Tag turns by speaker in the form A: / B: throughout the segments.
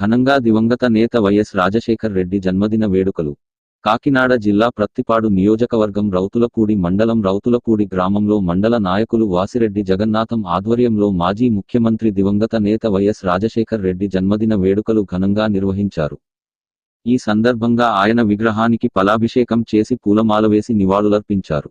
A: ఘనంగా దివంగత నేత వైఎస్ రాజశేఖర్ రెడ్డి జన్మదిన వేడుకలు. కాకినాడ జిల్లా ప్రత్తిపాడు నియోజకవర్గం రౌతులపూడి మండలం రౌతులపూడి గ్రామంలో మండల నాయకులు వాసిరెడ్డి జగన్నాథం ఆధ్వర్యంలో మాజీ ముఖ్యమంత్రి దివంగత నేత వైఎస్ రాజశేఖర్ రెడ్డి జన్మదిన వేడుకలు ఘనంగా నిర్వహించారు. ఈ సందర్భంగా ఆయన విగ్రహానికి పలాభిషేకం చేసి పూలమాల వేసి నివాళులర్పించారు.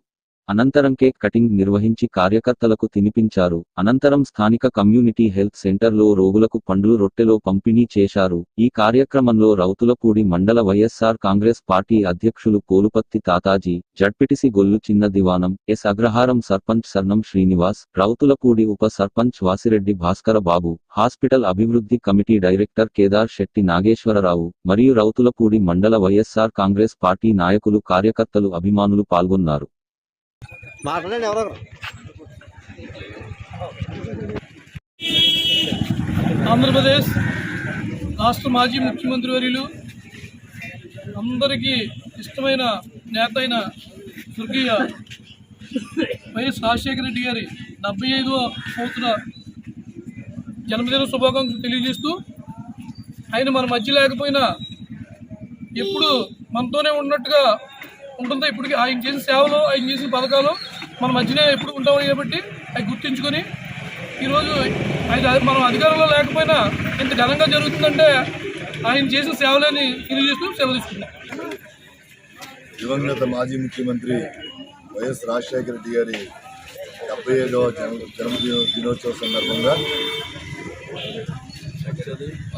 A: అనంతరం కేక్ కటింగ్ నిర్వహించి కార్యకర్తలకు తినిపించారు. అనంతరం స్థానిక కమ్యూనిటీ హెల్త్ సెంటర్లో రోగులకు పండ్లు రొట్టెలో పంపిణీ చేశారు. ఈ కార్యక్రమంలో రౌతులపూడి మండల వైఎస్ఆర్ కాంగ్రెస్ పార్టీ అధ్యక్షులు పోలుపత్తి తాతాజీ జడ్పిటిసి గొల్లు చిన్న దివానం ఎస్ అగ్రహారం సర్పంచ్ సర్నం శ్రీనివాస్ రౌతులపూడి ఉప సర్పంచ్ వాసిరెడ్డి భాస్కర బాబు హాస్పిటల్ అభివృద్ధి కమిటీ డైరెక్టర్ కేదార్ శెట్టి నాగేశ్వరరావు మరియు రౌతులపూడి మండల వైఎస్ఆర్ కాంగ్రెస్ పార్టీ నాయకులు కార్యకర్తలు అభిమానులు పాల్గొన్నారు.
B: మాట్లాడండి ఎవరో?
C: ఆంధ్రప్రదేశ్ రాష్ట్ర మాజీ ముఖ్యమంత్రి వర్యులు అందరికీ ఇష్టమైన నేత అయిన స్వర్గీయ వైఎస్ రాజశేఖర రెడ్డి గారి డెబ్బై ఐదవ సంవత్సర జన్మదిన శుభాకాంక్షలు తెలియజేస్తూ ఆయన మన మధ్య లేకపోయినా ఎప్పుడు మనతోనే ఉన్నట్టుగా ఉంటుంది ఇప్పటికి ఆయన చేసిన సేవలు ఆయన చేసిన పథకాలు మన మధ్యనే ఎప్పుడు ఉంటామని కాబట్టి అవి గుర్తించుకొని ఈరోజు ఆయన మనం అధికారంలో లేకపోయినా ఇంత ఘనంగా జరుగుతుందంటే ఆయన చేసిన సేవలని తెలియజేస్తూ సెలవు తీసుకున్నాం
D: దివంగత మాజీ ముఖ్యమంత్రి వైఎస్ రాజశేఖర రెడ్డి గారి డెబ్బై ఐదవ జన్మ జన్మదిన దినోత్సవ సందర్భంగా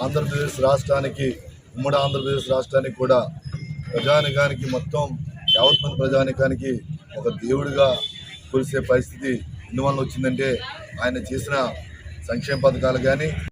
D: ఆంధ్రప్రదేశ్ రాష్ట్రానికి ఉమ్మడి ఆంధ్రప్రదేశ్ రాష్ట్రానికి కూడా ప్రజానికానికి మొత్తం యావత్మంది ప్రజానికానికి ఒక దేవుడిగా కొలిసే పరిస్థితి ఎందువల్ల వచ్చిందంటే ఆయన చేసిన సంక్షేమ పథకాలు కానీ